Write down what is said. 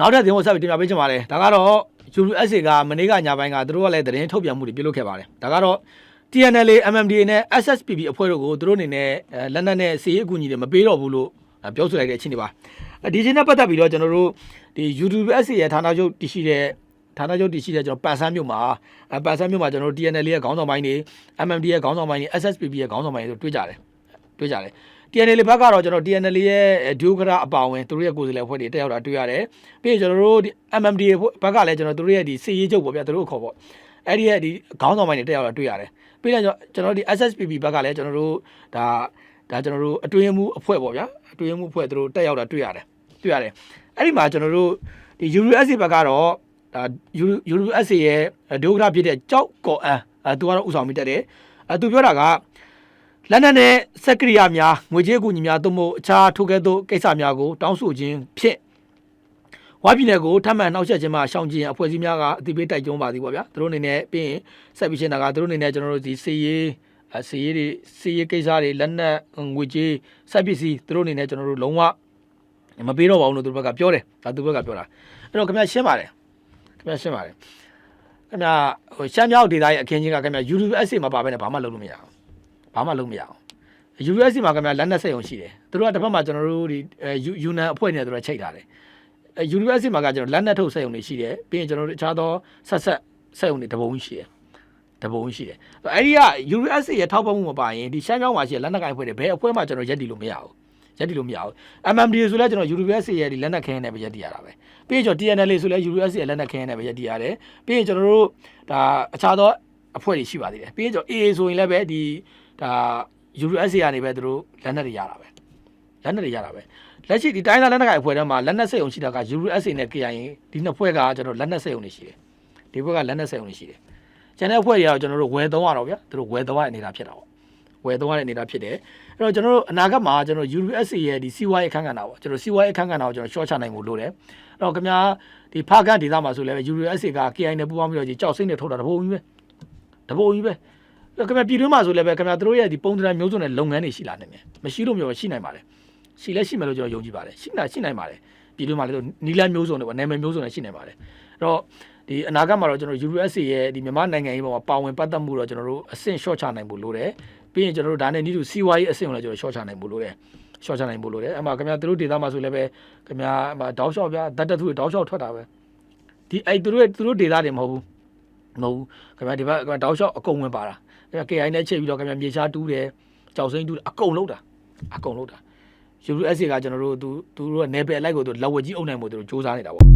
နောက်ထပ်သတင်းကိုဆက်ပြီးတင်ပြပေးချင်ပါတယ်ဒါကတော့ USA ကမနေ့ကညပိုင်းကသူတို့ကလည်းသတင်းထုတ်ပြန်မှုတွေပြုလုပ်ခဲ့ပါတယ်ဒါကတော့ TNL MMDA နဲ့ SSPP အဖွဲ့တို့ကိုသူတို့အနေနဲ့အဲလက်နက်နဲ့စီးရေးအကူအညီတွေမပေးတော့ဘူးလို့အဲပြောဆိုလိုက်တဲ့အချင်းတွေပါအဲဒီချင်းနဲ့ပတ်သက်ပြီးတော့ကျွန်တော်တို့ဒီ YouTube SA ရဲ့ဌာနချုပ်တည်ရှိတဲ့ဌာနချုပ်တည်ရှိတဲ့ကျွန်တော်ပန်ဆန်းမြို့မှာအဲပန်ဆန်းမြို့မှာကျွန်တော်တို့ TNL ရဲ့ခေါင်းဆောင်ပိုင်းတွေ MMD ရဲ့ခေါင်းဆောင်ပိုင်းတွေ SSPP ရဲ့ခေါင်းဆောင်ပိုင်းတွေတို့တွေ့ကြတယ်တွေ့ကြတယ် TNL ဘက်ကတော့ကျွန်တော် TNL ရဲ့ဒုက္ခရအပါဝင်သူတို့ရဲ့ကိုယ်စားလှယ်အဖွဲ့တွေတက်ရောက်တာတွေ့ရတယ်ပြီးရင်ကျွန်တော်တို့ဒီ MMD ဘက်ကလည်းကျွန်တော်တို့ရဲ့ဒီစီရေးချုပ်ပေါ့ဗျာသူတို့ခေါ်ပေါ့အဲ့ဒီရဲ့ဒီခေါင်းဆောင်ပိုင်းတွေတက်ရောက်တာတွေ့ရတယ်ပြီးတော့ကျွန်တော်ဒီ SSPP ဘက်ကလည်းကျွန်တော်တို့ဒါဒါကျွန်တော်တို့အတွင်းမှုအဖွဲ့ပေါ့ဗျာအတွင်းမှုအဖွဲ့သူတို့တက်ရောက်တာတွေ့ရတယ်တွေ့ရတယ်အဲ့ဒီမှာကျွန်တော်တို့ဒီ URSC ဘက်ကတော့ဒါ URSC ရဲ့ဒုက္ခရဖြစ်တဲ့ကြောက်ကော်အန်အဲသူကတော့ဥဆောင်မိတက်တယ်အဲသူပြောတာက လက်နက်နဲ့စက်ကရိယာများငွေကြေးအကူအညီများသို့မဟုတ်အခြားထိုကဲ့သို့ကိစ္စများကိုတောင်းဆိုခြင်းဖြင့်ဝါပြည်နယ်ကိုထပ်မံနှောက်ယှက်ခြင်းမှရှောင်ကျဉ်အဖွဲ့အစည်းများကအတိပေးတိုက်တွန်းပါသည်ပေါ့ဗျာသူတို့အနေနဲ့ပြီးရင်ဆက်ပြီးရှင်းတာကသူတို့အနေနဲ့ကျွန်တော်တို့ဒီစီရေးအစီရေးတွေစီရေးကိစ္စတွေလက်နက်ငွေကြေးစက်ပစ္စည်းသူတို့အနေနဲ့ကျွန်တော်တို့လုံးဝမပေးတော့ပါဘူးလို့သူတို့ဘက်ကပြောတယ်ဒါသူဘက်ကပြောတာအဲ့တော့ခင်ဗျာရှင်းပါတယ်ခင်ဗျာရှင်းပါတယ်ခင်ဗျာဟိုရှမ်းမြောက်ဒေသရဲ့အခင်းချင်းကခင်ဗျာ UWSA မှာပါပဲနဲ့ဘာမှလုပ်လို့မရဘူး ဘာမှလုပ်မရအောင် USC မှာခင်ဗျာလက်နက်စက်ရုံရှိတယ်သူတို့ကတစ်ဖက်မှာကျွန်တော်တို့ဒီယူနန်အဖွဲ့နဲ့သူတို့ချိတ်ထားတယ်အဲ USC မှာကကျွန်တော်လက်နက်ထုတ်စက်ရုံတွေရှိတယ်ပြီးရင်ကျွန်တော်တို့အခြားသောဆက်ဆက်စက်ရုံတွေတပုံရှိတယ်တပုံရှိတယ်အဲ့ဒီက USC ရဲ့ထောက်ပံ့မှုမပါရင်ဒီရှမ်းမြောက်မှာရှိတဲ့လက်နက်ကိုင်အဖွဲ့တွေဘယ်အဖွဲ့မှကျွန်တော်ရက်တည်လို့မရဘူးရက်တည်လို့မရဘူး MMD ဆိုလဲကျွန်တော် USC ရဲ့ဒီလက်နက်ခင်းနဲ့ပဲရက်တည်ရတာပဲပြီးရင်ကျွန်တော် TNL ဆိုလဲ USC ရဲ့လက်နက်ခင်းနဲ့ပဲရက်တည်ရတယ်ပြီးရင်ကျွန်တော်တို့ဒါအခြားသောအဖွဲ့တွေရှိပါသေးတယ်ပြီးရင်ကျွန်တော် AA ဆိုရင်လည်းပဲဒီ ဒါ USC ကနေပဲသူတို့လက်နက်တွေရတာပဲလက်နက်တွေရတာပဲလက်ရှိဒီတိုင်းသားလက်နက်ကိုင်အဖွဲ့ထဲမှာလက်နက်စက်ရုံရှိတာက USC နဲ့ KIA ဒီနှစ်ဖွဲ့ကကျွန်တော်လက်နက်စက်ရုံတွေရှိတယ်ဒီဘက်ကလက်နက်စက်ရုံတွေရှိတယ်ကျန်တဲ့အဖွဲ့တွေကတော့ကျွန်တော်တို့ဝယ်သုံးရတော့ဗျာသူတို့ဝယ်သုံးရတဲ့နေတာဖြစ်တာပေါ့ဝယ်သုံးရတဲ့နေတာဖြစ်တယ်အဲ့တော့ကျွန်တော်တို့အနာဂတ်မှာကျွန်တော် USC ရဲ့ဒီစီးပွားရေးအခန်းကဏ္ဍပေါ့ကျွန်တော်စီးပွားရေးအခန်းကဏ္ဍကိုကျွန်တော် short ချနိုင်ဖို့လိုတယ်အဲ့တော့ခင်ဗျာဒီဖားကန်ဒေသမှာဆိုလည်း USC က KIA နဲ့ပူးပေါင်းပြီးတော့ဒီကြောက်စိမ့်နဲ့ထုတ်တာတပုံကြီးပဲတပုံကြီးပဲ ခင်ဗျာပြည်တွင်းမှာဆိုလည်းပဲခင်ဗျာတို့ရဲ့ဒီပုံသဏ္ဍာန်မျိုးစုံတဲ့လုပ်ငန်းတွေရှိလာနိုင်တယ်မရှိလို့မျိုးရှိနိုင်ပါတယ်ရှိလဲရှိမယ်လို့ကျွန်တော်ယုံကြည်ပါတယ်ရှိနိုင်ရှိနိုင်ပါတယ်ပြည်တွင်းမှာလည်းနီလန်းမျိုးစုံတွေပေါ့နာမည်မျိုးစုံတွေရှိနိုင်ပါတယ်အဲ့တော့ဒီအနာဂတ်မှာတော့ကျွန်တော် USA ရဲ့ဒီမြန်မာနိုင်ငံရေးပေါ်မှာပါဝင်ပတ်သက်မှုတော့ကျွန်တော်တို့အဆင့် short ချနိုင်ဖို့လိုတယ်ပြီးရင်ကျွန်တော်တို့ဒါနဲ့နီးတူစီးပွားရေးအဆင့်ကိုလည်းကျွန်တော် short ချနိုင်ဖို့လိုတယ် short ချနိုင်ဖို့လိုတယ်အမှခင်ဗျာတို့ဒေတာမှာဆိုလည်းပဲခင်ဗျာအမှတောက်လျှောက်ပြတတ်တတ်သူတွေတောက်လျှောက်ထွက်တာပဲဒီအဲ့သူတို့ရဲ့သူတို့ဒေတာတွေမဟုတ်ဘူးမဟုတ်ဘူးခင်ဗျာဒီဘက်တောက်လျှောက်အကုန်ဝင်ပါတာခင်ဗျ KI နဲ့ချိန်ပြီးတော့ခင်ဗျမြေရှားတူးတယ်ကြောက်စိမ့်တူးတယ်အကုန်လုံးတာအကုန်လုံးတာ USC ကကျွန်တော်တို့သူသူတို့ကနယ်ပယ်အလိုက်ကိုသူလက်ဝက်ကြီးအုပ်နိုင်မှုသူတို့စူးစမ်းနေတာပေါ့